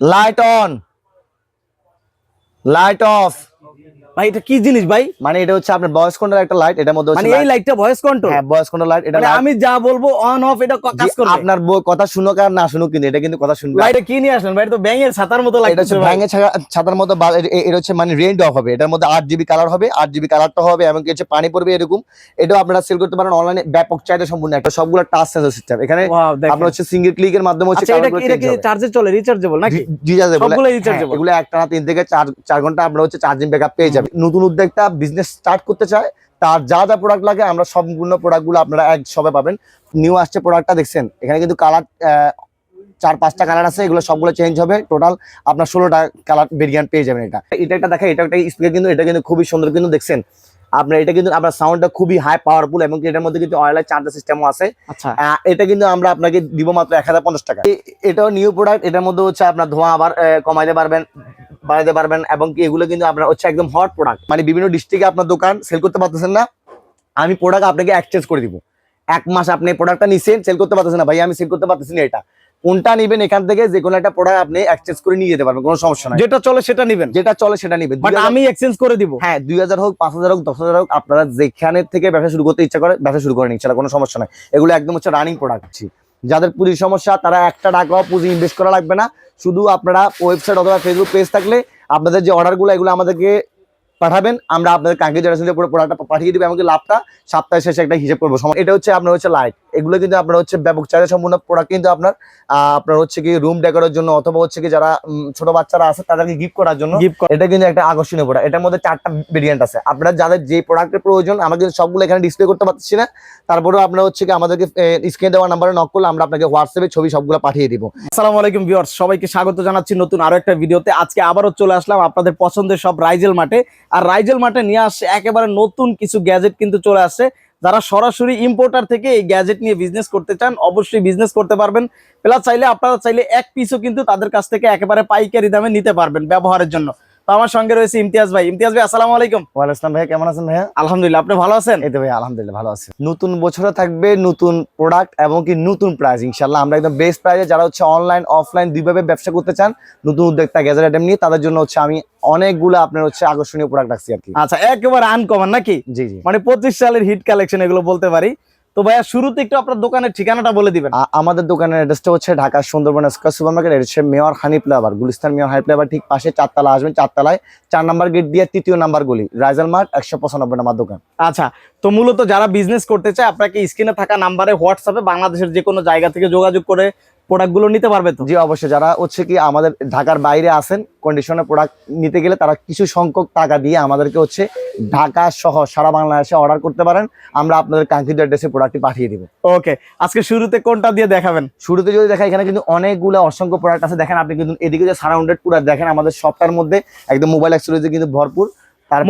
Light on light off ভাই এটা কি জিনিস ভাই? মানে এটা হচ্ছে আপনার ভয়েস কন্ট্রোল একটা লাইট এটার মধ্যে মানে এই লাইটটা ভয়েস কন্ট্রোল হ্যাঁ ভয়েস কন্ট্রোল লাইট এটা মানে আমি যা বলব অন অফ এটা কাজ করবে। আপনার কথা শুনুক আর না শুনুক কিন্তু এটা কিন্তু কথা শুনবে। ভাই এটা কি নিয়ে আসলেন? ভাই এটা তো ব্যাঙের ছাতার মতো এটা হচ্ছে ছাড়া- ছাতার মতো এটা হচ্ছে মানে অফ হবে এটার মধ্যে আট জিবি কালার হবে আট জিবি কালারটা হবে হচ্ছে পানি পড়বে এরকম। এটাও আপনারা সেল করতে পারেন অনলাইনে ব্যাপক চাহিদা সম্পূর্ণ একটা সবগুলো টাচ সেন্সর সিস্টেম এখানে আপনার হচ্ছে সিঙ্গেল ক্লিকের মাধ্যমে হচ্ছে আচ্ছা এটা কি- চার্জে চলে? রিচার্জেবল নাকি? Rechargeable, সবগুলো rechargeable? এগুলো একটা তিন থেকে চার চার ঘণ্টা আমরা হচ্ছে চার্জিং ব্যাকআপ পেয়ে যাবে। নতুন উদ্যোক্তা বিজনেস স্টার্ট করতে চায় তার যা যা প্রোডাক্ট লাগে আমরা সম্পূর্ণ প্রোডাক্টগুলো আপনারা এক সবে পাবেন। নিউ আসছে প্রোডাক্টটা দেখছেন? এখানে কিন্তু কালার চার পাঁচটা কালার আছে এগুলো সবগুলো চেঞ্জ হবে। টোটাল আপনার ষোলোটা কালার ভেরিয়েন্ট পেয়ে যাবেন এটা। এটা একটা দেখা এটা একটা স্পিকার কিন্তু এটা কিন্তু খুবই সুন্দর কিন্তু দেখছেন? আপনার এটা কিন্তু আপনার সাউন্ডটা খুবই হাই পাওয়ারফুল এবং এটার মধ্যে কিন্তু অয়েলার চার্জার সিস্টেমও আছে। আচ্ছা। এটা কিন্তু আমরা আপনাকে দিব মাত্র এক হাজার পঞ্চাশ টাকা এটাও নিউ প্রোডাক্ট এটার মধ্যে হচ্ছে আপনার ধোঁয়া আবার কমাইতে পারবেন। বাড়াতে পারবেন এবং কি এগুলো কিন্তু আপনার হচ্ছে একদম হট প্রোডাক্ট মানে বিভিন্ন ডিস্ট্রিক্টে আপনার দোকান সেল করতে পারতেছেন না। আমি প্রোডাক্ট আপনাকে এক্সচেঞ্জ করে দিব। এক মাস আপনি প্রোডাক্টটা নিছেন সেল করতে পারতেছেন না। ভাই আমি সেল করতে পারতেছি না এটা। কোনটা নিবেন এখান থেকে যে কোনো একটা প্রোডাক্ট আপনি এক্সচেঞ্জ করে নিয়ে যেতে পারবেন কোনো সমস্যা নাই। যেটা চলে সেটা নিবেন। যেটা চলে সেটা নিবেন। বাট আমি এক্সচেঞ্জ করে দিব। হ্যাঁ দুই হাজার হোক পাঁচ হাজার হোক দশ হাজার হোক আপনারা যেখানে থেকে ব্যবসা শুরু করতে ইচ্ছা করে ব্যবসা শুরু করেন ইচ্ছা কোনো সমস্যা নাই। এগুলো একদম হচ্ছে রানিং প্রোডাক্ট যাদের পুঁজির সমস্যা, তারা একটা টাকাও পুঁজি ইনভেস্ট করা লাগবে না। শুধু আপনারা ওয়েবসাইট অথবা ফেসবুক পেজ থাকলে আপনাদের যে অর্ডারগুলো এগুলো আমাদেরকে পাঠাবেন। আমরা আপনাদের কাঙ্ক্ষিত জেনারেশন পুরো প্রোডাক্টটা পাঠিয়ে দেবো, এমনকি লাভটা সপ্তাহে শেষে একটা হিসেব করব। এটা হচ্ছে, আপনার হচ্ছে লাইট এগুলো কিন্তু আপনার হচ্ছে ব্যাপক চাহিদা সম্পূর্ণ প্রোডাক্ট কিন্তু আপনার আপনার হচ্ছে কি রুম ডেকোরের জন্য অথবা হচ্ছে কি যারা ছোট বাচ্চারা আছে তাদেরকে গিফট করার জন্য এটা কিন্তু একটা আকর্ষণীয় প্রোডাক্ট এটার মধ্যে চারটা ভেরিয়েন্ট আছে। আপনারা যাদের যে প্রোডাক্টের প্রয়োজন আমরা কিন্তু সবগুলো এখানে ডিসপ্লে করতে পারছি না। তারপরেও আপনারা হচ্ছে কি আমাদেরকে স্ক্রিনে দেওয়া নাম্বারে নক করলে আমরা আপনাকে হোয়াটসঅ্যাপে ছবি সবগুলো পাঠিয়ে দিব। আসসালামু আলাইকুম ভিউয়ার্স সবাইকে স্বাগত জানাচ্ছি নতুন আরও একটা ভিডিওতে। আজকে আবারও চলে আসলাম আপনাদের পছন্দের সব রাইজেল মাঠে। আর রাইজেল মাঠে নিয়ে আসছে একেবারে নতুন কিছু গ্যাজেট কিন্তু চলে আসছে যারা সরাসরি ইম্পোর্টার থেকে এই গ্যাজেট নিয়ে বিজনেস করতে চান, অবশ্যই বিজনেস করতে পারবেন। প্লাস চাইলে আপনারা চাইলে এক পিসও কিন্তু তাদের কাছ থেকে একেবারে পাইকারি দামে নিতে পারবেন ব্যবহারের জন্য। তো আমার সঙ্গে রয়েছে ইমতিয়াজ ভাই। ইমতিয়াজ ভাই আসসালামু আলাইকুম। ওয়াল ইসলাম ভাইয়া কেমন আছেন ভাইয়া? আলহামদুলিল্লাহ আপনি ভালো আছেন? এই তো ভাইয়া আলহামদুলিল্লাহ ভালো আছে। নতুন বছরে থাকবে নতুন প্রোডাক্ট এবং কি নতুন প্রাইস ইনশাআল্লাহ। আমরা একদম বেস্ট প্রাইসে যারা হচ্ছে অনলাইন অফলাইন দুইভাবে ব্যবসা করতে চান নতুন উদ্যোক্তা গ্যাজেট আইটেম নিয়ে তাদের জন্য হচ্ছে আমি অনেকগুলো আপনার হচ্ছে আকর্ষণীয় প্রোডাক্ট রাখছি আর কি। আচ্ছা একেবারে আনকমন নাকি? জি জি। মানে পঁচিশ সালের হিট কালেকশন এগুলো বলতে পারি। তো ভাইয়া শুরুতে একটু আপনার দোকানের ঠিকানাটা বলে দিবেন। আমাদের দোকানের অ্যাড্রেসটা হচ্ছে Dhaka Sundarban square super market হচ্ছে mayor honey flavour Gulistan mayor honey flavour ঠিক পাশে চারতলা আসবেন চারতলায় চার নাম্বার গেট দিয়ে তৃতীয় নাম্বার গলি রাইজাল মার্ট একশো পঁচানব্বই নাম্বার দোকান। আচ্ছা তো মূলত যারা বিজনেস করতে চায় আপনাকে স্ক্রিনে থাকা নাম্বারে হোয়াটসঅ্যাপে বাংলাদেশের যে কোনো জায়গা থেকে যোগাযোগ করে প্রোডাক্টগুলো নিতে পারবে তো? জি অবশ্যই। যারা হচ্ছে কি আমাদের ঢাকার বাইরে আসেন কন্ডিশনে প্রোডাক্ট নিতে গেলে তারা কিছু সংখ্যক টাকা দিয়ে আমাদেরকে হচ্ছে ঢাকা সহ সারা বাংলাদেশে অর্ডার করতে পারেন। আমরা আপনাদের কাঙ্ক্ষিত অ্যাড্রেসে প্রোডাক্টটি পাঠিয়ে দিব। ওকে আজকে শুরুতে কোনটা দিয়ে দেখাবেন? শুরুতে যদি দেখা এখানে কিন্তু অনেকগুলো অসংখ্য প্রোডাক্ট আছে। দেখেন আপনি কিন্তু এদিকে যে সারাউন্ডেড পুরো দেখেন আমাদের সবটার মধ্যে একদম মোবাইল অ্যাক্সেসরিজে কিন্তু ভরপুর।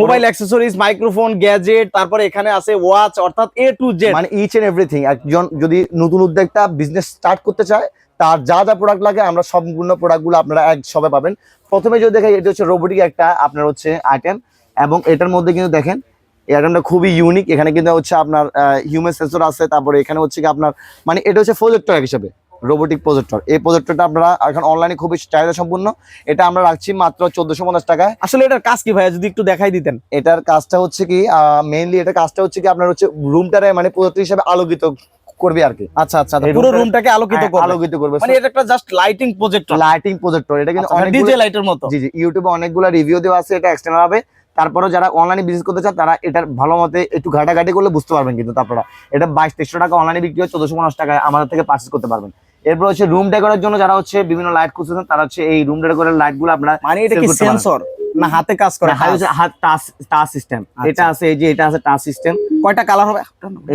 মোবাইল অ্যাক্সেসরিজ মাইক্রোফোন গ্যাজেট তারপরে এখানে আছে ওয়াচ অর্থাৎ এ টু জেড মানে ইচ এন্ড এভরিথিং একজন যদি নতুন উদ্যোক্তা বিজনেস স্টার্ট করতে চায় তার যা যা প্রোডাক্ট লাগে আমরা সম্পূর্ণ প্রোডাক্টগুলো আপনারা এক সবে পাবেন। প্রথমে যদি দেখেন এটা হচ্ছে রোবোটিক একটা আপনার হচ্ছে আইটেম এবং এটার মধ্যে কিন্তু দেখেন এই আইটেমটা খুবই ইউনিক এখানে কিন্তু হচ্ছে আপনার হিউম্যান সেন্সর আছে তারপরে এখানে হচ্ছে কি আপনার মানে এটা হচ্ছে প্রজেক্টর হিসেবে রোবোটিক প্রজেক্টর এই প্রজেক্টরটা আপনারা এখন অনলাইনে খুবই চাহিদা সম্পূর্ণ এটা আমরা রাখছি মাত্র চোদ্দশো পঞ্চাশ টাকায়। আসলে এটার কাজ কি ভাইয়া যদি একটু দেখাই দিতেন? এটার কাজটা হচ্ছে কি মেইনলি এটা কাজটা হচ্ছে কি আপনার হচ্ছে রুমটারে মানে প্রজেক্টর হিসেবে আলোকিত করবে আর কি। আচ্ছা আচ্ছা পুরো roomটা- রুমটাকে আলোকিত হ্যাঁ, করবে। আলোকিত করবে। মানে এটা একটা just lighting projector lighting projector এটা কিন্তু অনেক ডিজে লাইটের মতো। জি জি ইউটিউবে অনেকগুলো রিভিউ দেওয়া আছে এটা এক্সটার্নাল হবে। তারপরে যারা অনলাইনে বিজনেস করতে চান তারা এটার ভালো মতে একটু ঘাটাঘাটি করলে বুঝতে পারবেন কিন্তু তারপরে এটা বাইশ তেইশশো টাকা অনলাইনে বিক্রি হয় চোদ্দশো পঞ্চাশ টাকায় আমাদের থেকে পার্চেস করতে পারবেন। এরপর হচ্ছে রুম ডেকোরের জন্য যারা হচ্ছে বিভিন্ন লাইট খুঁজতেছেন তারা হচ্ছে এই রুম ডেকোরের লাইটগুলো আপনারা মানে এটা কি সেন্সর না হাতে কাজ করে হাত টাচ টাচ সিস্টেম আচ্ছা। এটা আছে এই যে এটা আছে টাচ সিস্টেম কয়টা কালার হবে?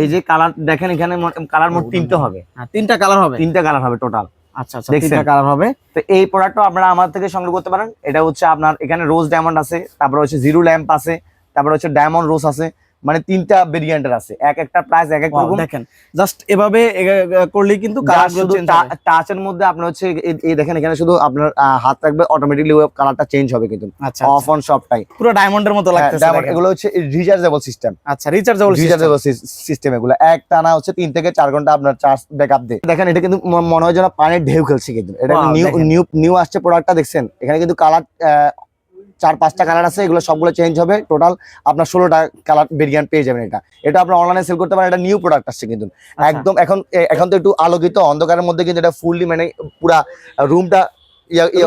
এই যে কালার দেখেন এখানে কালার মোট তিনটে হবে। হ্যাঁ, তিনটা কালার হবে। তিনটা কালার হবে টোটাল আচ্ছা আচ্ছা তিনটা কালার হবে। তো এই প্রোডাক্টটা আপনারা আমার থেকে সংগ্রহ করতে পারেন। এটা হচ্ছে আপনার এখানে রোজ ডায়মন্ড আছে তারপরে হচ্ছে জিরো ল্যাম্প আছে তারপরে হচ্ছে ডায়মন্ড রোজ আছে। মানে তিনটা ভেরিয়েন্টের আছে। এক একটা প্রাইস এক এক রকম। দেখেন জাস্ট এভাবে এ- কিন্তু শুধু টাচের মধ্যে আপনার হচ্ছে এই- দেখেন এখানে শুধু আপনার হাত রাখবে অটোমেটিকলি কালারটা চেঞ্জ হবে কিন্তু। আচ্ছা অফ অন সবটাই। পুরো ডায়মন্ডের মতো লাগতেছে হ্যাঁ, Diamond, দেখেন। এগুলো হচ্ছে রিচার্জেবল সিস্টেম আচ্ছা রিচার্জেবল রিচার্জেবল সিস্টেম এগুলো। এক টানা হচ্ছে তিন থেকে চার ঘণ্টা আপনার চার্জ ব্যাকআপ দেয়। দেখেন এটা কিন্তু মনে হয় যেন পানির ঢেউ খেলছে কিন্তু। এটা নিউ নিউ নিউ আসছে প্রোডাক্টটা দেখছেন? এখানে কিন্তু কালার চার পাঁচটা কালার আছে এগুলো সবগুলো চেঞ্জ হবে। টোটাল আপনার ষোলোটা কালার ভেরিয়েন্ট পেয়ে যাবেন এটা। এটা আপনার অনলাইনে সেল করতে পারেন এটা নিউ প্রোডাক্ট আসছে কিন্তু। আচ্ছা। একদম এখন এখন তো একটু আলোকিত অন্ধকারের মধ্যে কিন্তু এটা ফুললি মানে পুরা রুমটা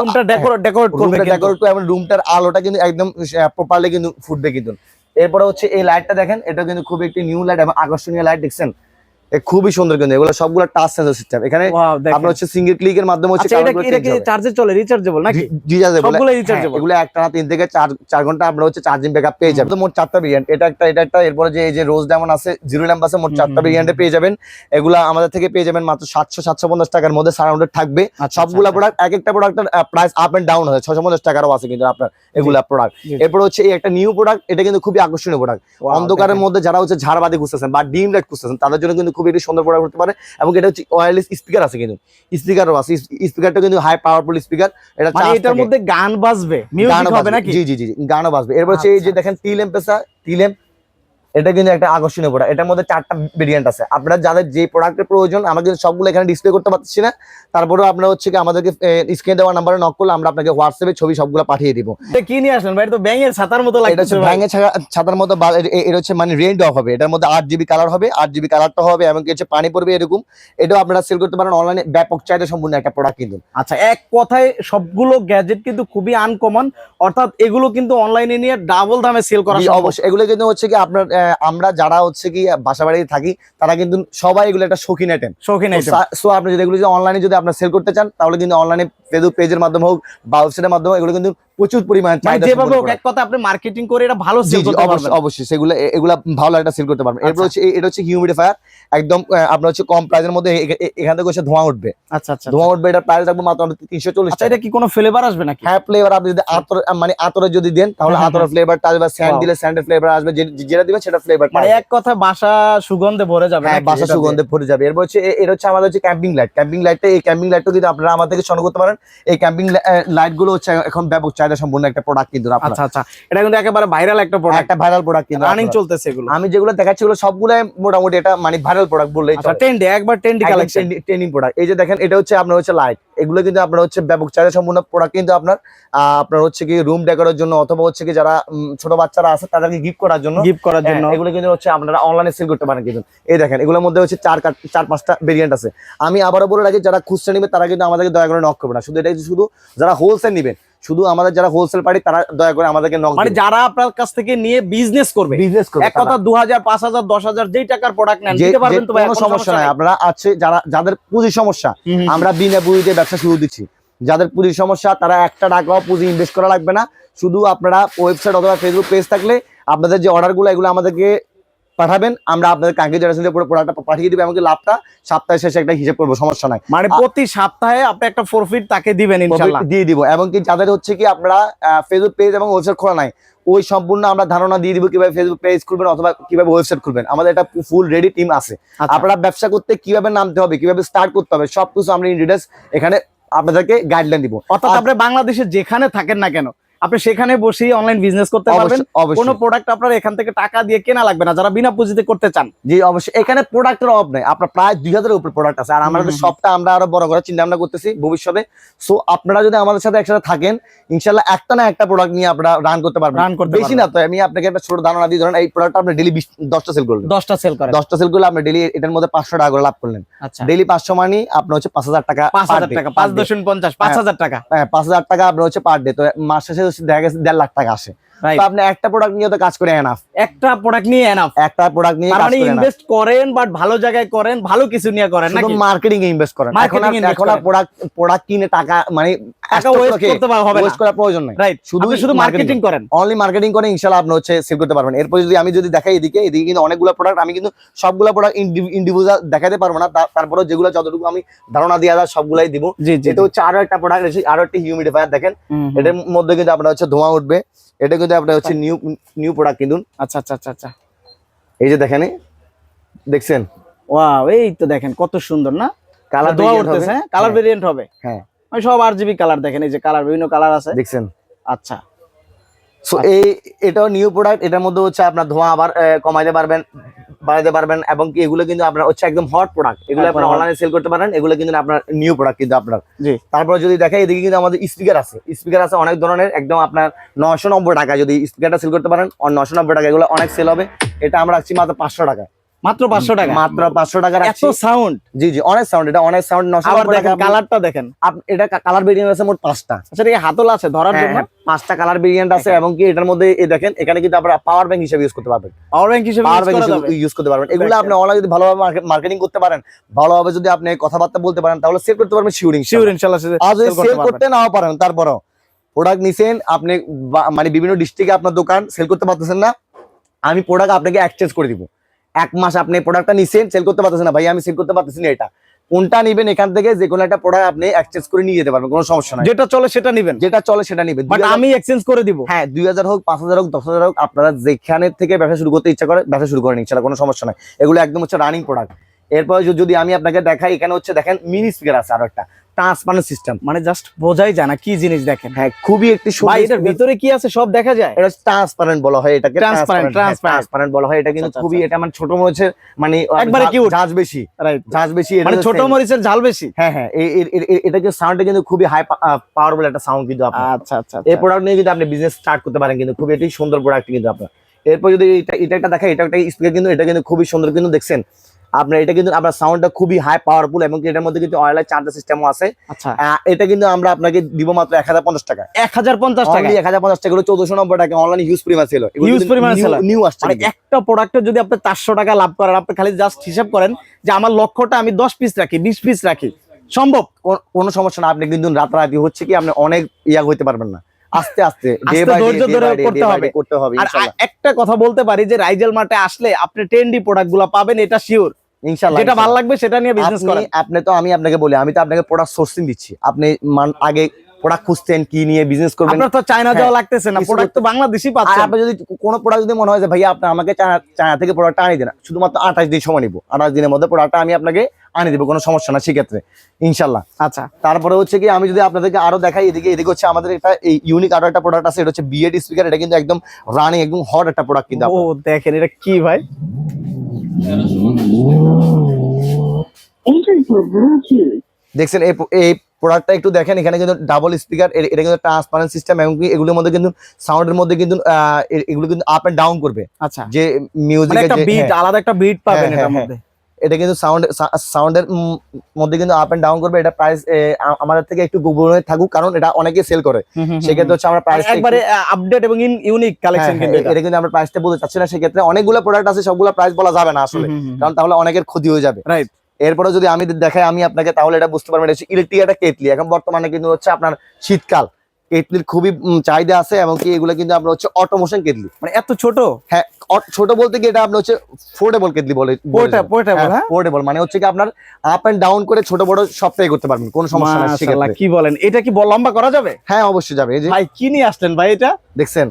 রুমটা ডেকোরেট ডেকোরেট করবে রুমটা কিন্তু। ডেকোরেট করে রুমটার আলোটা কিন্তু একদম প্রপারলি কিন্তু ফুটবে কিন্তু। এরপরে হচ্ছে এই লাইটটা দেখেন এটা কিন্তু খুব একটি নিউ লাইট এবং আকর্ষণীয় লাইট দেখছেন? খুবই সুন্দর কিন্তু এগুলো সবগুলো টাচ সেন্সর সিস্টেম এখানে। আপনার হচ্ছে সিঙ্গেল ক্লিকের মাধ্যমে হচ্ছে আচ্ছা এটা কি চার্জে চলে রিচার্জেবল নাকি? রি- rechargeable। সবগুলো rechargeable? এগুলো একটানা তিন থেকে চার চার ঘণ্টা আপনার হচ্ছে চার্জিং ব্যাকআপ পেয়ে যাবেন। তো মোট চারটা ভেরিয়েন্ট এটা একটা এটা একটা এরপরে যে এই যে রোজ ডায়মন্ড আছে জিরো ল্যাম্প আছে মোট চারটা ভেরিয়েন্টে পেয়ে যাবেন। এগুলা আমাদের থেকে পেয়ে যাবেন মাত্র সাতশো সাতশো পঞ্চাশ টাকার মধ্যে সারাউন্ডেড থাকবে। সবগুলা প্রোডাক্ট এক একটা প্রোডাক্টের প্রাইস আপ এন্ড ডাউন হয়। ছশো পঞ্চাশ টাকারও আছে কিন্তু আপনার এগুলা প্রোডাক্ট এরপর হচ্ছে এই একটা নিউ প্রোডাক্ট এটা কিন্তু খুবই আকর্ষণীয় প্রোডাক্ট অন্ধকারের মধ্যে যারা হচ্ছে ঝাড়বাতি খুঁজতেছেন বা ডিম লাইট খুঁজতেছেন তাদের জন্য কিন্তু খুবই একটি সুন্দর প্রোডাক্ট হতে পারে এবং এটা হচ্ছে ওয়্যারলেস স্পিকার আছে কিন্তু। স্পিকারও আছে। স্পিকারটা কিন্তু হাই পাওয়ারফুল স্পিকার এটা মানে এটার মধ্যে গান বাজবে মিউজিক হবে বাজবে। নাকি? জি জি জি গানও বাজবে। এরপর হচ্ছে এই যে দেখেন দেখেন এম্পেসা টিল টিলেম এটা কিন্তু একটা আকর্ষণীয় প্রোডাক্ট এটার মধ্যে চারটা ভেরিয়েন্ট আছে। আপনারা যাদের যে প্রোডাক্টের প্রয়োজন আমরা কিন্তু সবগুলো এখানে ডিসপ্লে করতে পারছি না। তারপরেও আপনারা হচ্ছে কি আমাদেরকে স্ক্রিনে দেওয়া নাম্বারে নক করলে আমরা আপনাকে হোয়াটসঅ্যাপে ছবি সবগুলো পাঠিয়ে দিব। এটা কি নিয়ে আসলেন ভাই? তো ব্যাঙের ছাতার মতো এটা লাগতেছে হচ্ছে ছাড়া- ছাতার মতো এটা হচ্ছে মানে রেন্ট অফ হবে। এটার মধ্যে আট জিবি কালার হবে আট জিবি কালারটা হবে এবং কি হচ্ছে পানি পড়বে এরকম। এটাও আপনারা সেল করতে পারেন অনলাইনে ব্যাপক চাহিদা সম্পূর্ণ একটা প্রোডাক্ট কিন্তু। আচ্ছা এক কথায় সবগুলো গ্যাজেট কিন্তু খুবই আনকমন অর্থাৎ এগুলো কিন্তু অনলাইনে নিয়ে ডাবল দামে সেল করা। অবশ্যই। এগুলো কিন্তু হচ্ছে কি আপনার আমরা যারা হচ্ছে কি বাসা বাড়িতে থাকি তারা কিন্তু সবাই এগুলো একটা শৌখিন আইটেম শৌখিন আইটেম সো আপনি যদি এগুলো যদি অনলাইনে যদি আপনার সেল করতে চান তাহলে কিন্তু অনলাইনে ফেসবুক পেজের মাধ্যমে হোক বা ওয়েবসাইটের মাধ্যমে এগুলো কিন্তু প্রচুর পরিমাণে মানে যেভাবে হোক এক কথা আপনি মার্কেটিং করে এটা ভালো সেল করতে পারবেন। অবশ্যই সেগুলো এগুলা ভালো একটা সেল করতে পারবেন। এরপর আচ্ছা। হচ্ছে এটা হচ্ছে হিউমিডিফায়ার একদম আপনার হচ্ছে কম প্রাইসের মধ্যে এখান থেকে হচ্ছে ধোঁয়া উঠবে। আচ্ছা আচ্ছা ধোঁয়া উঠবে এটা প্রাইস রাখব মাত্র তিনশো চল্লিশ আচ্ছা এটা কি কোনো ফ্লেভার আসবে নাকি? হ্যাঁ ফ্লেভার আপনি যদি আতর মানে আতরে যদি দেন তাহলে হ্যাঁ, হ্যাঁ, আতরের ফ্লেভারটা আসবে স্যান্ড দিলে স্যান্ডের ফ্লেভার আসবে যেটা দিবেন সেটা ফ্লেভার মানে এক কথা বাসা সুগন্ধে ভরে যাবে হ্যাঁ বাসা সুগন্ধে ভরে যাবে। এরপর হচ্ছে এ- এর হচ্ছে আমাদের হচ্ছে ক্যাম্পিং লাইট ক্যাম্পিং লাইটটা এই ক্যাম্পিং লাইটটা কিন্তু আপনারা আমাদের থেকে সংগ্রহ করতে পারেন। এই ক্যাম্পিং লাইটগুলো হচ্ছে এখন ব্যাপক চাহিদা সম্পূর্ণ একটা প্রোডাক্ট কিন্তু আচ্ছা আচ্ছা। এটা কিন্তু একেবারে ভাইরাল একটা প্রোডাক্ট একটা ভাইরাল প্রোডাক্ট কিন্তু রানিং। চলতেছে এগুলো। আমি যেগুলো দেখাচ্ছি ওগুলো সবগুলাই মোটামুটি এটা মানে ভাইরাল প্রোডাক্ট বললেই চলে। ট্রেন্ডে একবার ট্রেন্ডি কালেকশন ট্রেনিং প্রোডাক্ট এই যে দেখেন এটা হচ্ছে আপনার হচ্ছে লাইট এগুলো কিন্তু আপনার হচ্ছে ব্যাপক চাহিদা সম্পূর্ণ প্রোডাক্ট কিন্তু আপনার আহ, আপনার হচ্ছে কি রুম ডেকোরের জন্য অথবা হচ্ছে কি যারা ছোট বাচ্চারা আছে তাদেরকে গিফট করার জন্য গিফট করার জন্য। হ্যাঁ, এগুলো কিন্তু হচ্ছে আপনারা অনলাইনে সেল করতে পারেন কিন্তু। এই দেখেন এগুলোর মধ্যে হচ্ছে চার চার পাঁচটা ভেরিয়েন্ট আছে। আমি আবারও বলে রাখি যারা খুচরা নেবে তারা কিন্তু আমাদেরকে দয়া করে নক করবে না। শুধু এটা শুধু যারা হোলসেল নিবেন শুধু আমাদের যারা হোলসেল পার্টি তারা দয়া করে আমাদেরকে নক মানে যারা আপনার কাছ থেকে নিয়ে বিজনেস করবে বিজনেস করবে এক কথা দু হাজার পাঁচ হাজার দশ হাজার যেই টাকার প্রোডাক্ট নেন দিতে পারবেন তো ভাই কোনো সমস্যা নাই। আপনারা আছে যারা যাদের পুঁজি সমস্যা আমরা বিনা পুঁজিতে ব্যবসা শুরু দিচ্ছি। যাদের পুঁজির সমস্যা তারা একটা টাকাও পুঁজি ইনভেস্ট করা লাগবে না। শুধু আপনারা ওয়েবসাইট অথবা ফেসবুক পেজ থাকলে আপনাদের যে অর্ডারগুলো এগুলো আমাদেরকে পাঠাবেন আমরা আপনাদের কাঙ্ক্ষিত জেনারেশনের পুরো প্রোডাক্টটা পাঠিয়ে দিবে এমনকি লাভটা সপ্তাহে শেষে একটা হিসেব করব সমস্যা নাই। মানে প্রতি সপ্তাহে আপনি একটা প্রফিট তাকে দিবেন ইনশাল্লাহ। দিয়ে দিব এবং কি যাদের হচ্ছে কি আপনারা ফেসবুক পেজ এবং ওয়েবসাইট খোলা নাই ওই সম্পূর্ণ আমরা ধারণা দিয়ে দিব কীভাবে ফেসবুক পেজ খুলবেন অথবা কীভাবে ওয়েবসাইট খুলবেন। আমাদের একটা ফুল রেডি টিম আছে। আচ্ছা। আপনারা ব্যবসা করতে কীভাবে নামতে হবে কীভাবে স্টার্ট করতে হবে সবকিছু আমরা ইন ডিটেলস এখানে আপনাদেরকে গাইডলাইন দিব। অর্থাৎ আপনি বাংলাদেশে যেখানে থাকেন না কেন আপনি সেখানে বসেই অনলাইন বিজনেস করতে পারবেন। কোনো প্রোডাক্ট আপনার এখান থেকে টাকা দিয়ে কেনা লাগবে না যারা বিনা পুঁজিতে করতে চান। জি অবশ্যই। এখানে প্রোডাক্টের অভাব নাই। আপনার প্রায় দুই হাজারের উপরে প্রোডাক্ট আছে। আর আমাদের সবটা আমরা আরও বড় করার চিন্তা ভাবনা করতেছি ভবিষ্যতে। সো আপনারা যদি আমাদের সাথে একসাথে থাকেন ইনশাল্লাহ একটা না একটা প্রোডাক্ট নিয়ে আপনারা রান করতে পারবেন। রান করতে বেশি না তো আমি আপনাকে একটা ছোট ধারণা দিয়ে ধরেন এই প্রোডাক্ট আপনি ডেলি দশটা সেল করলেন। দশটা সেল করে দশটা সেল করলে আপনি ডেলি এটার মধ্যে পাঁচশো টাকা করে লাভ করলেন। আচ্ছা। ডেলি পাঁচশো মানি আপনার হচ্ছে পাঁচ হাজার টাকা পাঁচ হাজার টাকা পাঁচ দশমিক পঞ্চাশ পাঁচ হ্যাঁ। হাজার টাকা। হ্যাঁ পাঁচ হাজার টাকা আপনার হচ্ছে পার ডে তো মাস শেষে দেখা গেছে দেড় লাখ টাকা আসে। আপনি একটা প্রোডাক্ট নিয়ে তো কাজ করে এনাফ একটা প্রোডাক্ট নিয়ে এনাফ একটা প্রোডাক্ট নিয়ে মানে ইনভেস্ট করেন বাট ভালো জায়গায় করেন ভালো কিছু নিয়ে করেন নাকি? মার্কেটিং এ ইনভেস্ট করেন। এখন এখন প্রোডাক্ট প্রোডাক্ট কিনে টাকা মানে টাকা ওয়েস্ট করতে হবে ওয়েস্ট করার প্রয়োজন নাই। রাইট শুধু শুধু মার্কেটিং করেন। অনলি মার্কেটিং করে ইনশাআল্লাহ আপনি হচ্ছে সেল করতে পারবেন। এরপর যদি আমি যদি দেখাই এদিকে এদিকে কিন্তু অনেকগুলো প্রোডাক্ট আমি কিন্তু সবগুলো প্রোডাক্ট ইন্ডিভিজুয়াল দেখাতে পারব না। তারপরে যেগুলো যতটুকু আমি ধারণা দেওয়া যায় সবগুলাই দিব। এটা হচ্ছে আরও একটা প্রোডাক্ট আরও একটা হিউমিডিফায়ার দেখেন। এটার মধ্যে কিন্তু আপনার হচ্ছে ধোঁয়া উঠবে। এটা কিন্তু আপনার হচ্ছে নিউ নিউ প্রোডাক্ট কিনুন। আচ্ছা আচ্ছা আচ্ছা আচ্ছা। এই যে দেখেন দেখছেন? ওয়াও এই তো দেখেন কত সুন্দর না? কালার দোয়া উঠতেছে হ্যাঁ? কালার ভেরিয়েন্ট হবে। হ্যাঁ। আমি সব আরজিবি কালার দেখেন এই যে কালার বিভিন্ন কালার আছে। দেখছেন? আচ্ছা। সো এই এটাও নিউ প্রোডাক্ট এটার মধ্যে হচ্ছে আপনার ধোঁয়া আবার কমাইতে পারবেন। বাড়াইতে পারবেন এবং এগুলো কিন্তু আপনার হচ্ছে একদম হট প্রোডাক্ট এগুলো আপনার। অনলাইনে সেল করতে পারেন এগুলো কিন্তু আপনার নিউ প্রোডাক্ট কিন্তু আপনার। জি। তারপরে যদি দেখেন এদিকে কিন্তু আমাদের স্পিকার আছে। স্পিকার আছে অনেক ধরনের একদম আপনার নশো নব্বই টাকা যদি স্পিকারটা সেল করতে পারেন নশো নব্বই টাকা এগুলো অনেক সেল হবে। এটা আমরা রাখছি মাত্র পাঁচশো টাকা মাত্র পাঁচশো টাকা। মাত্র পাঁচশো টাকা এত সাউন্ড জি জি অনেক সাউন্ড এটা অনেক সাউন্ড আবার দেখেন কালারটা দেখেন। এটা কালার ভেরিয়েন্ট আছে মোট আচ্ছা এটা হাতল আছে? ধরার হ্যাঁ, জন্য? হ্যাঁ, কালার ভেরিয়েন্ট আছে এবং কি এটার মধ্যে এই দেখেন এখানে কিন্তু আপনারা পাওয়ার ব্যাংক হিসেবে ইউজ করতে পারবেন। পাওয়ার ব্যাংক হিসেবে ইউজ করতে পারবেন। এগুলো আপনি অনলাইন যদি ভালোভাবে মার্কেটিং করতে পারেন ভালোভাবে যদি আপনি কথাবার্তা বলতে পারেন তাহলে সেল করতে পারবেন শিউরিং শিওর ইনশাআল্লাহ আর যদি সেল করতে নাও পারেন তারপরও। প্রোডাক্ট নিছেন আপনি মানে বিভিন্ন ডিস্ট্রিক্টে আপনার দোকান সেল করতে পারতেছেন না আমি প্রোডাক্ট আপনাকে এক্সচেঞ্জ করে দিব। এক মাস আপনি প্রোডাক্টটা নিছেন সেল করতে পারতেছেন না ভাই আমি সেল করতে পারতেছি না এটা। কোনটা নিবেন এখান থেকে যে কোনো একটা প্রোডাক্ট আপনি এক্সচেঞ্জ করে নিয়ে যেতে পারবেন কোনো সমস্যা নাই। যেটা চলে সেটা নিবেন। যেটা চলে সেটা নিবেন। বাট আমি এক্সচেঞ্জ করে দিব। হ্যাঁ দুই হাজার হোক পাঁচ হাজার হোক দশ হাজার হোক আপনারা যেখানে থেকে ব্যবসা শুরু করতে ইচ্ছা করে ব্যবসা শুরু করেন ইচ্ছা কোনো সমস্যা নাই। এগুলো একদম হচ্ছে রানিং প্রোডাক্ট এরপরে যদি- যদি আমি আপনাকে দেখাই এখানে হচ্ছে দেখেন মিনি স্পিকার আছে আরও একটা। Transparent system. মানে জাস্ট বোঝাই যায় না কি জিনিস দেখেন। হ্যাঁ খুবই একটি ভাই এটার ভিতরে কি আছে সব দেখা যায়? এটা ট্রান্সপারেন্ট বলা হয় এটাকে Transparent, transparent। ট্রান্সপারেন্ট বলা হয় এটা কিন্তু আচ্ছা, খুবই আচ্ছা। এটা মানে ছোট মরিচের মানে একবারে cute। ঝাঁজ বেশি। রাইট ঝাঁজ বেশি মানে ছোট মরিচের ঝাল বেশি। হ্যাঁ হ্যাঁ এই- এই- এই- এই- এটা কিন্তু সাউন্ডটা কিন্তু খুবই হাই পাওয়ারফুল একটা সাউন্ড কিন্তু আপনার। আচ্ছা আচ্ছা এই প্রোডাক্ট নিয়ে কিন্তু আপনি বিজনেস স্টার্ট করতে পারেন কিন্তু খুবই এটি সুন্দর প্রোডাক্ট কিন্তু আপনার। এরপর যদি এটা এটা একটা দেখা এটা একটা স্পিকার কিন্তু এটা কিন্তু খুবই সুন্দর কিন্তু দেখছেন। আপনার এটা কিন্তু আপনার সাউন্ডটা খুবই হাই পাওয়ারফুল এবং এটার মধ্যে কিন্তু অয়েলার চার্জার সিস্টেমও আছে। আচ্ছা। এটা কিন্তু আমরা আপনাকে দিব মাত্র এক হাজার পঞ্চাশ টাকা এক হাজার পঞ্চাশ টাকা এক হাজার পঞ্চাশ টাকা। চৌদ্দশো নব্বই টাকা। অনলাইন ইউজ পরিমাণ ছিল। Huge পরিমাণে ছিল। নিউ আসছে মানে একটা প্রোডাক্টে যদি আপনি চারশো টাকা লাভ করেন আপনি খালি জাস্ট হিসাব করেন যে আমার লক্ষ্যটা আমি দশ পিস রাখি বিশ পিস রাখি। সম্ভব? কোন- সমস্যা না। আপনি কিন্তু রাতারাতি হচ্ছে কি আপনি অনেক ইয়া হইতে পারবেন না। আস্তে আস্তে ধৈর্য ধরে করতে হবে। করতে হবে আর একটা কথা বলতে পারি যে রাইজেল মার্টে আসলে আপনি ট্রেন্ডি প্রোডাক্টগুলা পাবেন এটা শিওর যেটা ভালো লাগবে সেটা নিয়ে বিজনেস করেন। আপনি তো আমি আপনাকে বলি আমি তো আপনাকে প্রোডাক্ট সোর্সিং দিচ্ছি। আপনি আগে প্রোডাক্ট খুঁজতেন কি নিয়ে বিজনেস করবেন। আপনার তো চায়না হ্যাঁ, যাওয়া লাগতেছে না প্রোডাক্ট তো বাংলাদেশি পাচ্ছেন। আপনি যদি কোনো প্রোডাক্ট যদি মনে হয় যে ভাইয়া আপনি আমাকে চায়না থেকে প্রোডাক্টটা আনি দেন। শুধুমাত্র আঠাশ দিন সময় নিব। আঠাশ দিনের মধ্যে প্রোডাক্টটা আমি আপনাকে আনি দেবো কোনো সমস্যা না সেক্ষেত্রে। ইনশাল্লাহ আচ্ছা। তারপরে হচ্ছে কি আমি যদি আপনাদেরকে আরও দেখাই এদিকে এদিকে হচ্ছে আমাদের একটা ইউনিক আরও একটা প্রোডাক্ট আছে এটা হচ্ছে বিএড স্পিকার এটা কিন্তু একদম রানিং একদম হট একটা প্রোডাক্ট কিন্তু ও দেখেন এটা কি ভাই. দেখছেন এই এই প্রোডাক্টটা একটু দেখেন এখানে কিন্তু ডাবল স্পিকার এটা কিন্তু ট্রান্সপারেন্ট সিস্টেম এবং এগুলোর মধ্যে কিন্তু সাউন্ডের মধ্যে কিন্তু এগুলো কিন্তু আপ এন্ড ডাউন করবে। আচ্ছা। যে মিউজিক মানে একটা বিট আলাদা একটা বিট পাবেন হ্যাঁ, এটার হ্যাঁ, মধ্যে। এটা কিন্তু সাউন্ড সাউন্ডের মধ্যে কিন্তু আপ এন্ড ডাউন করবে। এটা প্রাইস আমাদের থেকে একটু গোপনে থাকুক কারণ এটা অনেকে সেল করে। সেক্ষেত্রে হচ্ছে আমরা প্রাইস একবারে আপডেট এবং ইউনিক কালেকশন কিন্তু এটা। এটা কিন্তু আমরা প্রাইসটা বলতে চাচ্ছি না। সেক্ষেত্রে অনেকগুলো প্রোডাক্ট আছে সবগুলো প্রাইস বলা যাবে না আসলে। কারণ তাহলে অনেকের ক্ষতি হয়ে যাবে। রাইট এরপরে যদি আমি দেখাই আমি আপনাকে তাহলে এটা বুঝতে পারবেন এটা ইলেকট্রিক একটা কেটলি। এখন বর্তমানে কিন্তু হচ্ছে আপনার শীতকাল। কেটলির খুবই চাহিদা আছে এবং কি এগুলো কিন্তু আমরা হচ্ছে অটোমোশন কেটলি। মানে এত ছোট? হ্যাঁ ছোট বলতে কি এটা আমরা হচ্ছে ফোর্ডেবল কেটলি বলে portable, হ্যাঁ? পোর্টেবল মানে হচ্ছে কি আপনার আপ এন্ড ডাউন করে ছোট বড় সবটাই করতে পারবেন কোনো সমস্যা নাই কি বলেন? এটা কি লম্বা করা যাবে? হ্যাঁ অবশ্যই যাবে এই যে ভাই কি নিয়ে আসলেন ভাই এটা? দেখছেন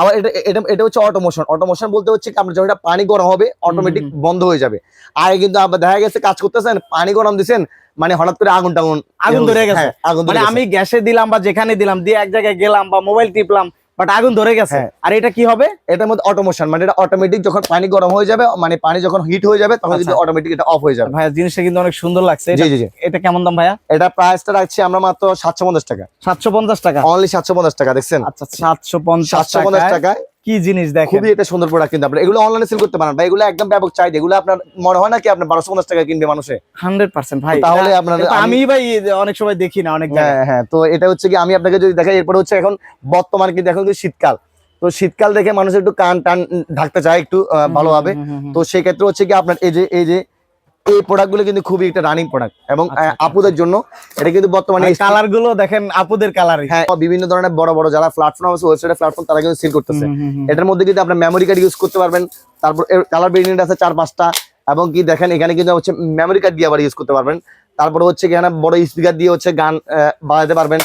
আবার এটা এটা এটা হচ্ছে অটোমোশন অটোমোশন বলতে হচ্ছে আপনার যখন এটা পানি গরম হবে অটোমেটিক বন্ধ হয়ে যাবে। আগে কিন্তু আবার দেখা গেছে কাজ করতেছেন পানি গরম দিছেন মানে হঠাৎ করে আগুন টাগুন আগুন ধরে গেছে। হ্যাঁ, আগুন মানে আমি গ্যাসে দিলাম বা যেখানে দিলাম দিয়ে এক জায়গায় গেলাম বা মোবাইল টিপলাম বাট আগুন ধরে গেছে। হ্যাঁ। আর এটা কি হবে? এটার মধ্যে অটোমোশন মানে এটা অটোমেটিক যখন পানি গরম হয়ে যাবে মানে পানি যখন হিট হয়ে যাবে তখন কিন্তু আচ্ছা। অটোমেটিক এটা অফ হয়ে যাবে। ভাইয়া জিনিসটা কিন্তু অনেক সুন্দর লাগছে। জি এটা- জি এটা কেমন দাম ভাইয়া? এটা প্রাইসটা রাখছি আমরা মাত্র সাতশো পঞ্চাশ টাকা। সাতশো পঞ্চাশ টাকা। অনলি সাতশো পঞ্চাশ টাকা দেখছেন? আচ্ছা সাতশো পঞ্চাশ সাতশো পঞ্চাশ টাকা টাকায় কি জিনিস দেখেন? খুবই এটা সুন্দর প্রোডাক্ট কিন্তু আপনারা। এগুলো অনলাইনে সেল করতে পারেন ভাই। এগুলো একদম ব্যাপক চাহিদা। এগুলো আপনার মনে হয় না কি আপনার বারোশো পঞ্চাশ টাকা কিনবে মানুষে? হান্ড্রেড পার্সেন্ট ভাই। তাহলে আপনার- আমি- ভাই অনেক সময় দেখি না অনেক হ্যাঁ হ্যাঁ। তো এটা হচ্ছে কি আমি আপনাকে যদি দেখাই এরপর হচ্ছে এখন বর্তমান কিন্তু এখন কিন্তু শীতকাল। তো শীতকাল দেখে মানুষ একটু কান টান ঢাকতে চায় একটু ভালো ভালোভাবে। তো সেই ক্ষেত্রে হচ্ছে কি আপনার এই যে এই যে এই প্রোডাক্টগুলো কিন্তু খুবই একটা রানিং প্রোডাক্ট এবং আচ্ছা, আপুদের জন্য এটা কিন্তু বর্তমানে মানে কালারগুলো দেখেন আপুদের কালার হ্যাঁ বিভিন্ন ধরনের বড় বড় যারা প্ল্যাটফর্ম আছে ওয়েবসাইটে প্ল্যাটফর্ম তারা কিন্তু সেল করতেছে। এটার মধ্যে কিন্তু আপনার মেমোরি কার্ড ইউজ করতে পারবেন তারপর কালার ভেরিয়েন্ট আছে চার পাঁচটা এবং কি দেখেন এখানে কিন্তু হচ্ছে মেমোরি কার্ড দিয়ে আবার ইউজ করতে পারবেন। তারপরে হচ্ছে কি এখানে বড় স্পিকার দিয়ে হচ্ছে গান বাজাতে পারবেন।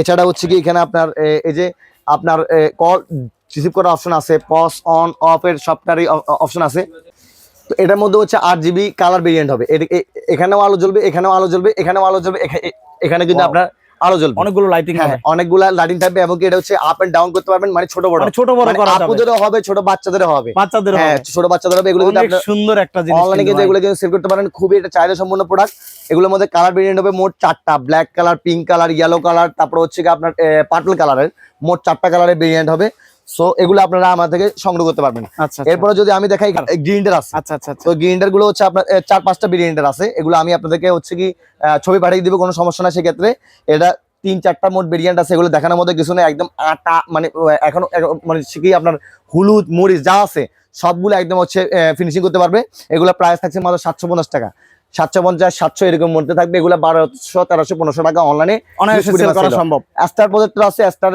এছাড়া হচ্ছে কি এখানে আপনার এই যে আপনার কল রিসিভ করার অপশন আছে পস অন অফ এর সবটারই অপশন আছে। তো এটার মধ্যে হচ্ছে আট জিবি কালার ভেরিয়েন্ট হবে। এখানেও আলো জ্বলবে এখানেও আলো জ্বলবে এখানেও আলো জ্বলবে এখানে কিন্তু আপনার আলো জ্বলবে। অনেকগুলো লাইটিং হ্যাঁ অনেকগুলা লাইটিং থাকবে এবং এটা হচ্ছে আপ এন্ড ডাউন করতে পারবেন মানে ছোট বড়। মানে ছোট বড় মানে করা যাবে। আপুদেরও হবে ছোট বাচ্চাদেরও হবে। বাচ্চাদের হ্যাঁ ছোট বাচ্চাদের হবে এগুলো কিন্তু সুন্দর একটা জিনিস অনলাইনে কিন্তু এগুলো কিন্তু সেল করতে পারেন। খুবই এটা চাহিদা সম্পন্ন প্রোডাক্ট এগুলোর মধ্যে কালার ভেরিয়েন্ট হবে মোট চারটা। Black colour pink colour yellow colour তারপর হচ্ছে কি আপনার পার্পল কালারের মোট চারটা কালারের ভেরিয়েন্ট হবে। সো এগুলো আপনারা আমার থেকে সংগ্রহ করতে পারবেন। আচ্ছা এরপরে যদি আমি দেখাই গ্রিনটার আছে। আচ্ছা আচ্ছা আচ্ছা। তো গ্রিনটারগুলো হচ্ছে আপনার চার পাঁচটা ভেরিয়েন্টের আছে। এগুলো আমি আপনাদেরকে হচ্ছে কি ছবি পাঠিয়ে দিব কোনো সমস্যা না সেক্ষেত্রে। এটা তিন চারটা মোট ভেরিয়েন্ট আছে এগুলো দেখানোর মধ্যে কিছু নেই। একদম আটা মানে এখনও মানে কি আপনার হলুদ মরিচ যা আছে সবগুলো একদম হচ্ছে ফিনিশিং করতে পারবে। এগুলো প্রাইস থাকছে মাত্র সাতশো পঞ্চাশ টাকা। সাতশো পঞ্চাশ সাতশো এরকম মধ্যে থাকবে। এগুলো বারোশো তেরোশো পনেরোশো টাকা অনলাইনে। সম্ভব। স্টার প্রজেক্টর আছে স্টার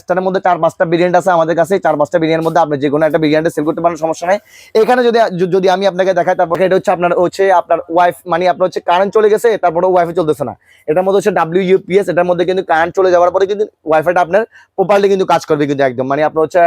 স্টারের মধ্যে চার পাঁচটা ভেরিয়েন্ট আছে আমাদের কাছে। চার পাঁচটা ভেরিয়েন্টের মধ্যে আপনি যে কোনো একটা ভেরিয়েন্টে সেল করতে পারেন সমস্যা নাই। এখানে যদি যদি আমি আপনাকে দেখাই তারপর এটা হচ্ছে আপনার হচ্ছে আপনার ওয়াইফ মানে আপনার হচ্ছে কারেন্ট চলে গেছে তারপরে ওয়াইফাই চলতেছে না। এটার মধ্যে হচ্ছে ডাব্লিউ ইউপিএস এটার মধ্যে কিন্তু কারেন্ট চলে যাওয়ার পরে কিন্তু ওয়াইফাইটা আপনার প্রপারলি কিন্তু কাজ করবে কিন্তু একদম। মানে আপনার হচ্ছে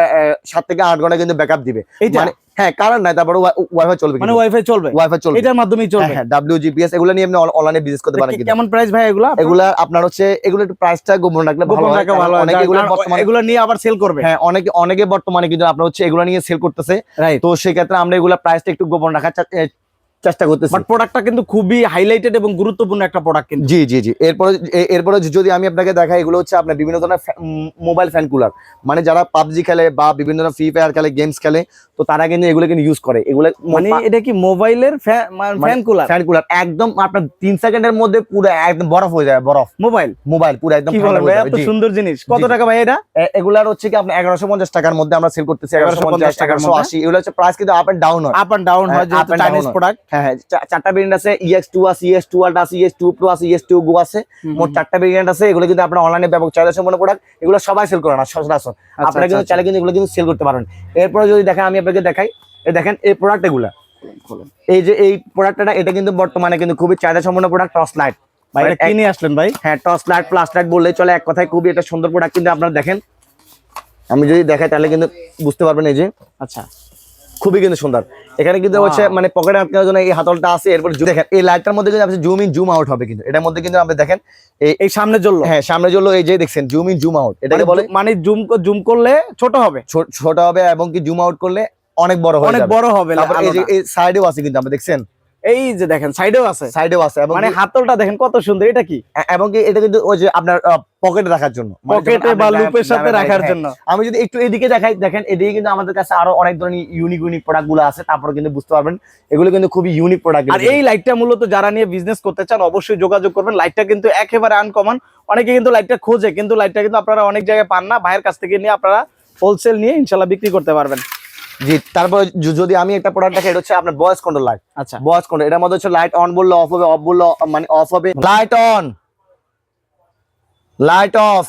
সাত থেকে আট ঘণ্টা কিন্তু ব্যাকআপ দিবে। মানে হ্যাঁ কারেন্ট নাই তারপরে ওয়াইফাই চলবে মানে ওয়াইফাই চলবে। ওয়াইফাই চলবে। এটার মাধ্যমেই চলবে। হ্যাঁ ডাব্লিউ জিপিএস এগুলো নিয়ে আপনি অনলাইনে বিজনেস করতে পারেন কিন্তু। কেমন প্রাইস ভাই এগুলা? এগুলা আপনার হচ্ছে এগুলো একটু প্রাইসটা গোপন রাখলে ভালো হয়। রাখা ভালো অনেকে এগুলো বর্তমানে এগুলো নিয়ে আবার সেল করবে। হ্যাঁ অনেকে অনেকে বর্তমানে কিন্তু আপনার হচ্ছে এগুলো নিয়ে সেল করতেছে। তো সেক্ষেত্রে আমরা এগুলা প্রাইসটা একটু গোপন রাখার চেষ্টা করতেছি। বাট প্রোডাক্টটা কিন্তু খুবই হাইলাইটেড এবং গুরুত্বপূর্ণ একটা প্রোডাক্ট কিন্তু। জি জি জি। এরপরে এরপরে যদি আমি আপনাকে দেখাই এগুলো হচ্ছে আপনার বিভিন্ন ধরনের মোবাইল ফ্যান কুলার মানে যারা পাবজি খেলে বা বিভিন্ন ধরনের ফ্রি ফায়ার খেলে গেমস খেলে তারা কিন্তু এগুলো কিন্তু ইউজ করে। এগুলো মানে এটা কি মোবাইলের ফ্যান কুলার ফ্যান কুলার একদম আপনার তিন সেকেন্ডের মধ্যে পুরো একদম বরফ হয়ে যায় বরফ। মোবাইল? মোবাইল পুরো একদম হয়ে এত সুন্দর জিনিস। কত টাকা ভাই এটা? এগুলার হচ্ছে কি আপনার এগারোশো পঞ্চাশ টাকার মধ্যে আমরা সেল করতেছি এগারোশো পঞ্চাশ টাকার এগারোশো আশি এগুলো হচ্ছে প্রাইস কিন্তু আপ এন্ড ডাউন হয়। আপ এন্ড ডাউন হয় হ্যাঁ, চাইনিজ প্রোডাক্ট হ্যাঁ। হ্যাঁ চারটা ভেরিয়েন্ট আছে ইএক্স টু আছে ইএস টু আল্ট আছে ইএস টু প্রো আছে ইএস টু গো আছে। মোট চারটা ভেরিয়েন্ট আছে এগুলো কিন্তু আপনার অনলাইনে ব্যাপক চাহিদা সম্পন্ন প্রোডাক্ট এগুলো সবাই সেল করে না সচরাচর। আচ্ছা, আপনারা কিন্তু চাইলে কিন্তু এগুলো কিন্তু সেল করতে পারেন। এরপরে যদি দেখেন আমি আপনাকে দেখাই। দেখেন এই প্রোডাক্ট এগুলা। এই যে এই প্রোডাক্টটা এটা কিন্তু বর্তমানে কিন্তু খুবই চাহিদা সম্পন্ন প্রোডাক্ট টস লাইট ভাই এটা কি আসলেন ভাই? হ্যাঁ টস লাইট প্লাস লাইট বললেই চলে এক কথায় খুবই একটা সুন্দর প্রোডাক্ট কিন্তু আপনারা দেখেন। আমি যদি দেখাই তাহলে কিন্তু বুঝতে পারবেন এই যে। আচ্ছা। খুবই কিন্তু সুন্দর। এখানে কিন্তু হচ্ছে মানে পকেটে আটকানোর জন্য এই হাতলটা আছে এরপর দেখেন এই লাইটটার মধ্যে কিন্তু আপনি জুম ইন জুম আউট হবে কিন্তু। এটার মধ্যে কিন্তু আপনি দেখেন এই এই সামনে জ্বললো হ্যাঁ সামনে জন্য এই যে দেখছেন জুম ইন জুম আউট এটাকে মানে বলে মানে জুম জুম করলে ছোট হবে? ছোট হবে এবং কি জুম আউট করলে অনেক বড় হয়ে অনেক বড় হবে তারপর এই যে এই সাইডেও আছে কিন্তু আপনি দেখছেন? এই যে দেখেন সাইডেও আছে। সাইডেও আছে এবং মানে হাতলটা দেখেন কত সুন্দর এটা কি? এবং কি এটা কিন্তু ওই যে আপনার পকেটে রাখার জন্য। মানে পকেটে বা লুপের সাথে রাখার হ্যাঁ। জন্য। আমি যদি একটু এদিকে দেখাই দেখেন এদিকে কিন্তু আমাদের কাছে আরও অনেক ধরনের ইউনিক ইউনিক প্রোডাক্টগুলো আছে তারপরে কিন্তু বুঝতে পারবেন এগুলো কিন্তু খুবই ইউনিক প্রোডাক্ট আর এই লাইটটা মূলত যারা নিয়ে বিজনেস করতে চান অবশ্যই যোগাযোগ করবেন। লাইটটা কিন্তু একেবারে আনকমন অনেকে কিন্তু লাইটটা খোঁজে কিন্তু লাইটটা কিন্তু আপনারা অনেক জায়গায় পান না। ভাইয়ের কাছ থেকে নিয়ে আপনারা হোলসেল নিয়ে ইনশাল্লাহ বিক্রি করতে পারবেন। জি তারপরে যদি আমি একটা প্রোডাক্ট দেখাই এটা হচ্ছে আপনার ভয়েস কন্ট্রোল লাইট আচ্ছা। ভয়েস কন্ট্রোল এটার মধ্যে হচ্ছে লাইট অন বললে অফ হবে অফ বললে মানে অফ হবে। লাইট অন লাইট অফ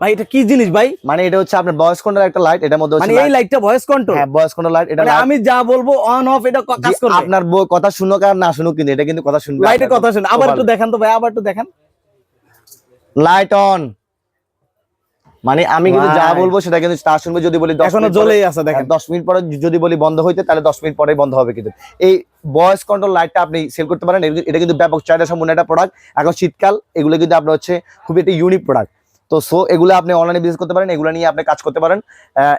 ভাই এটা কি জিনিস ভাই? মানে এটা হচ্ছে আপনার ভয়েস কন্ট্রোল একটা লাইট এটার মধ্যে মানে এই লাইটটা ভয়েস কন্ট্রোল হ্যাঁ ভয়েস কন্ট্রোল লাইট এটা মানে আমি যা বলব অন অফ এটা কাজ করবে। আপনার কথা শুনুক আর না শুনুক কিন্তু এটা কিন্তু কথা শুনবে লাইটের কথা শুনে আবার একটু দেখান তো ভাই আবার একটু দেখান। লাইট অন মানে আমি কিন্তু যা বলব সেটা কিন্তু তা শুনবে যদি বলি এখনও জ্বলেই আছে দেখেন। হ্যাঁ, দশ মিনিট পরে যদি বলি বন্ধ হইতে তাহলে দশ মিনিট পরে বন্ধ হবে কিন্তু। এই ভয়েস কন্ট্রোল লাইটটা আপনি সেল করতে পারেন এটা- এটা কিন্তু ব্যাপক চাহিদা সম্পূর্ণ একটা প্রোডাক্ট এখন শীতকাল এগুলো কিন্তু আপনার হচ্ছে খুবই একটা ইউনিক প্রোডাক্ট তো সো এগুলো আপনি অনলাইনে বিজনেস করতে পারেন এগুলো নিয়ে আপনি কাজ করতে পারেন।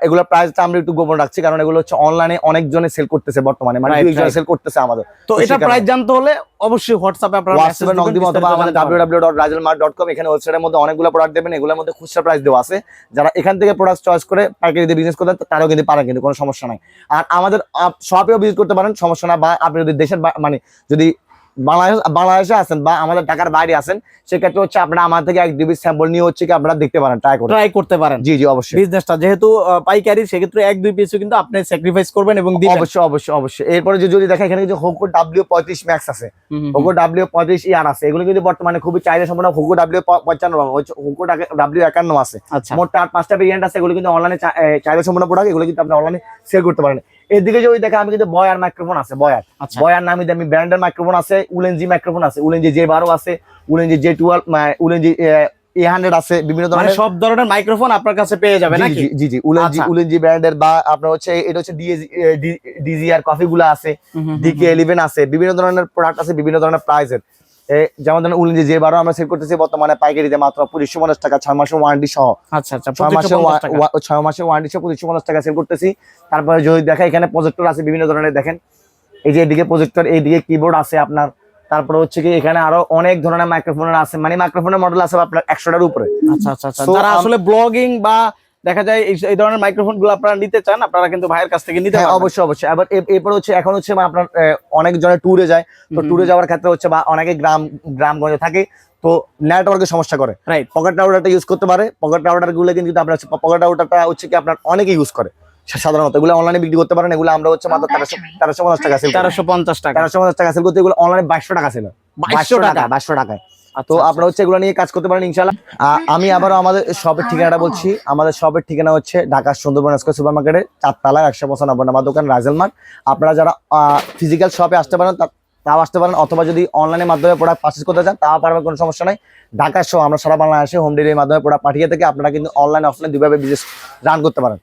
এগুলোর প্রাইসটা আমরা একটু গোপন রাখছি কারণ এগুলো হচ্ছে অনলাইনে অনেকজনে সেল করতেছে বর্তমানে মানে. সেল করতেছে আমাদের। তো এটা প্রাইস জানতে হলে অবশ্যই হোয়াটসঅ্যাপে আপনারা হোয়াটসঅ্যাপে নক অথবা আমাদের www.rajalmart.com এখানে ওয়েবসাইটের মধ্যে অনেকগুলো প্রোডাক্ট দেবেন এগুলোর মধ্যে খুচরা প্রাইস দেওয়া আছে। যারা এখান থেকে প্রোডাক্ট চয়েস করে পাইকারি দিয়ে বিজনেস করতে তারাও কিন্তু পারেন কিন্তু কোনো সমস্যা নাই। আর আমাদের শপেও ভিজিট করতে পারেন সমস্যা না বা আপনি যদি দেশের মানে যদি বাংলাদেশ বাংলাদেশে আছেন বা আমাদের ঢাকার বাইরে আছেন সেক্ষেত্রে হচ্ছে আপনারা আমার থেকে এক স্যাম্পল নিয়ে হচ্ছে কি আপনারা দেখতে পারেন ট্রাই ট্রাই করতে পারেন। জি জি অবশ্যই। বিজনেসটা যেহেতু পাইকারি সেক্ষেত্রে এক দুই পিসও কিন্তু আপনি স্যাক্রিফাইস করবেন এবং দিবেন। অবশ্যই অবশ্যই অবশ্যই। এরপরে যদি দেখেন এখানে কিন্তু হোকো ডাব্লিউ পঁয়ত্রিশ ম্যাক্স আছে। হোকো ডাব্লিউ পঁয়ত্রিশ ইয়ার আছে। এগুলো কিন্তু বর্তমানে খুবই চাহিদা সম্পন্ন হোকো ডাব্লিউ পঞ্চান্ন হোকো ডাব্লিউ একান্ন আছে। আচ্ছা। মোট চার পাঁচটা ভেরিয়েন্ট আছে। এগুলো কিন্তু অনলাইনে চাহিদা সম্পন্ন প্রোডাক্ট এগুলো কিন্তু আপনি অনলাইনে সেল করতে পারেন। এদিকে যদি দেখেন আমি কিন্তু বয়ার মাইক্রোফোন আছে বয়ার। আচ্ছা। বয়ার নামি দামি ব্র্যান্ডের মাইক্রোফোন আছে উলেনজি মাইক্রোফোন আছে উলেনজি জে বারো আছে Ulanzi J twelve Ulanzi A hundred আছে বিভিন্ন মানে ধরনের। সব ধরনের মাইক্রোফোন আপনার কাছে পেয়ে যাবে নাকি? জি, জি উলেনজি আচ্ছা। উলেনজি ব্র্যান্ডের বা আপনার হচ্ছে এটা হচ্ছে ডিজিআর কফি গুলো আছে ডিকে ইলেভেন আছে বিভিন্ন ধরনের প্রোডাক্ট আছে বিভিন্ন ধরনের প্রাইসের যেমন ধরেন উলেনজি যে বারো আমরা সেল করতেছি বর্তমানে পাইকারিতে মাত্র পঁচিশশো পঞ্চাশ টাকা ছয় মাসের ওয়ারেন্টি সহ। আচ্ছা আচ্ছা ছয় মাসে ছয় মাসে ওয়ারেন্টি সহ পঁচিশশো পঞ্চাশ টাকা সেল করতেছি। তারপরে যদি দেখা এখানে প্রজেক্টর আছে বিভিন্ন ধরনের দেখেন। এই যে এদিকে প্রজেক্টর এইদিকে কিবোর্ড আছে আপনার। তারপরে হচ্ছে কি এখানে আরও অনেক ধরনের মাইক্রোফোনের আছে। মানে মাইক্রোফোনের মডেল আছে আপনার একশোটার উপরে। আচ্ছা আচ্ছা আচ্ছা। যারা আসলে ব্লগিং বা দেখা যায় এই- এই ধরনের মাইক্রোফোনগুলো আপনারা নিতে চান আপনারা কিন্তু ভাইয়ের কাছ থেকে নিতে হ্যাঁ অবশ্যই অবশ্যই। আবার এরপর হচ্ছে এখন হচ্ছে মানে আপনার অনেক জনে ট্যুরে যায়। তো ট্যুরে যাওয়ার ক্ষেত্রে হচ্ছে বা অনেকে গ্রাম গ্রামগঞ্জে থাকে তো নেটওয়ার্কের সমস্যা করে। রাইট পকেট রাউটারটা ইউজ করতে পারে। পকেট রাউটারগুলো কিন্তু আপনার পকেট রাউটারটা হচ্ছে কি আপনার অনেকে ইউজ করে। সাধারণত এগুলো অনলাইনে বিক্রি করতে পারেন এগুলো আমরা হচ্ছে মাত্র তেরোশো তেরোশো পঞ্চাশ টাকা সেল তেরোশো পঞ্চাশ টাকা। তেরোশো পঞ্চাশ টাকা সেল করতে এগুলো অনলাইনে বাইশশো টাকা সেল বাইশশো টাকা। বাইশশো টাকায়। তো আচ্ছা, আপনারা হচ্ছে এগুলো নিয়ে কাজ করতে পারেন ইনশাল্লাহ আমি আবারও আমাদের শপের ঠিকানাটা বলছি। আমাদের শপের ঠিকানা হচ্ছে ঢাকা সুন্দরবন স্কোয়ার সুপার মার্কেটের চারতলা একশো পঁচানব্বই নাম্বার দোকান রাজেল মার্ট। আপনারা যারা ফিজিক্যাল শপে আসতে পারেন তা- তাও আসতে পারেন অথবা যদি অনলাইনের মাধ্যমে প্রোডাক্ট পারচেস করতে চান তাও পারবেন কোনো সমস্যা নাই। ঢাকার সহ আমরা সারা বাংলাদেশে হোম ডেলিভারির মাধ্যমে প্রোডাক্ট পাঠিয়ে থেকে আপনারা কিন্তু অনলাইন অফলাইন দুইভাবে বিজনেস রান করতে পারেন।